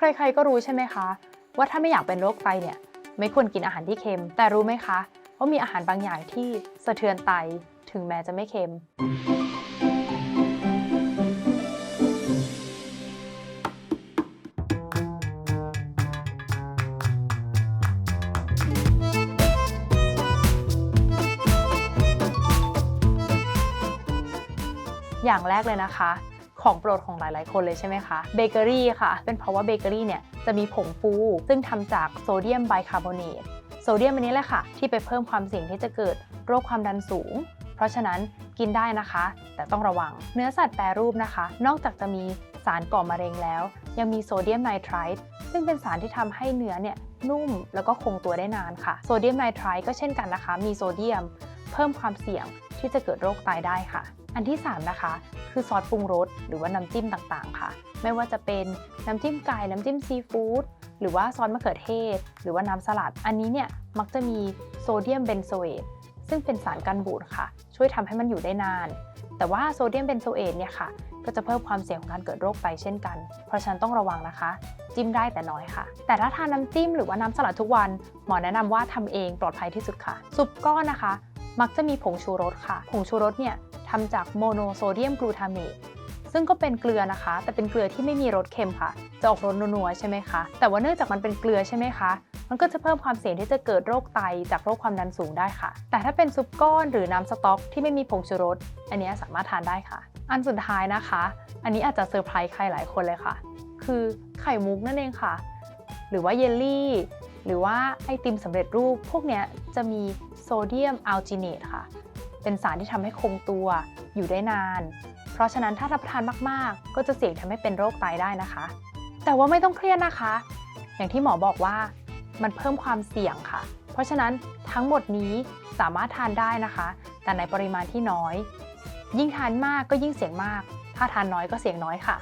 ใครๆก็รู้ใช่ไหมคะ ว่าถ้าไม่อยากเป็นโรคไตเนี่ย ไม่ควรกินอาหารที่เค็ม แต่รู้ไหมคะว่ามีอาหารบางอย่างที่สะเทือนไตถึงแม้จะไม่เค็ม อย่างแรกเลยนะคะ ของโปรดของหลายๆ คนเลยใช่ไหมคะเบเกอรี่ค่ะ เป็นเพราะว่าเบเกอรี่เนี่ยจะมีผงฟู ซึ่งทำจากโซเดียมไบคาร์บอเนตโซเดียมอันนี้แหละค่ะ ที่ไปเพิ่มความเสี่ยงที่จะเกิดโรคความดันสูง เพราะฉะนั้นกินได้นะคะ แต่ต้องระวัง เนื้อสัตว์แปรรูปนะคะ นอกจากจะมีสารก่อมะเร็งแล้ว ยังมีโซเดียมไนไตรท์ซึ่งเป็นสารที่ทำให้เนื้อเนี่ยนุ่มแล้วก็คงตัวได้นานค่ะ โซเดียมไนไตรท์ก็เช่นกันนะคะ มีโซเดียม เพิ่มความเสี่ยงที่จะเกิดโรคไตได้ค่ะ อันที่ 3 นะคะ คือซอสปรุงรสหรือว่าน้ำจิ้มต่างๆ ค่ะ ไม่ว่าจะเป็นน้ำจิ้มไก่น้ำจิ้มซีฟู้ดหรือว่าซอสมะเขือเทศ หรือว่าน้ำสลัด อันนี้เนี่ยมักจะมีโซเดียมเบนโซเอตซึ่งเป็นสารกันบูดค่ะ ช่วยทำให้มันอยู่ได้นาน แต่ว่าโซเดียมเบนโซเอตเนี่ยค่ะ ก็จะเพิ่มความเสี่ยงของการเกิดโรคไตเช่นกัน เพราะฉะนั้นต้องระวังนะคะ จิ้มได้แต่น้อยค่ะ แต่ถ้าทานน้ำจิ้มหรือว่าน้ำสลัดทุกวัน หมอแนะนำว่าทำเองปลอดภัยที่สุดค่ะซุปก้อนนะคะ มักจะมีผงชูรสค่ะ ผงชูรสเนี่ย ทำจากโมโนโซเดียมกลูทาเมตซึ่งก็เป็นเกลือนะคะ แต่เป็นเกลือที่ไม่มีรสเค็มค่ะ จะออกรสนัวๆใช่ไหมคะ แต่ว่าเนื่องจากมันเป็นเกลือใช่ไหมคะ มันก็จะเพิ่มความเสี่ยงที่จะเกิดโรคไตจากโรคความดันสูงได้ค่ะ แต่ถ้าเป็นซุปก้อนหรือน้ำสต๊อกที่ไม่มีผงชูรส อันนี้สามารถทานได้ค่ะ อันสุดท้ายนะคะ อันนี้อาจจะเซอร์ไพรส์ใครหลายคนเลยค่ะ คือไข่มุกนั่นเองค่ะ หรือว่าเยลลี่ หรือว่าไอติมสำเร็จรูป พวกนี้จะมีโซเดียมอัลจิเนตค่ะ เป็นสารที่ทำให้คงตัวอยู่ได้นาน เพราะฉะนั้นถ้ารับประทานมากๆ ก็จะเสี่ยงทำให้เป็นโรคไตได้นะคะ แต่ว่าไม่ต้องเครียดนะคะ อย่างที่หมอบอกว่ามันเพิ่มความเสี่ยงค่ะ เพราะฉะนั้นทั้งหมดนี้สามารถทานได้นะคะ แต่ในปริมาณที่น้อย ยิ่งทานมากก็ยิ่งเสี่ยงมาก ถ้าทานน้อยก็เสี่ยงน้อยค่ะ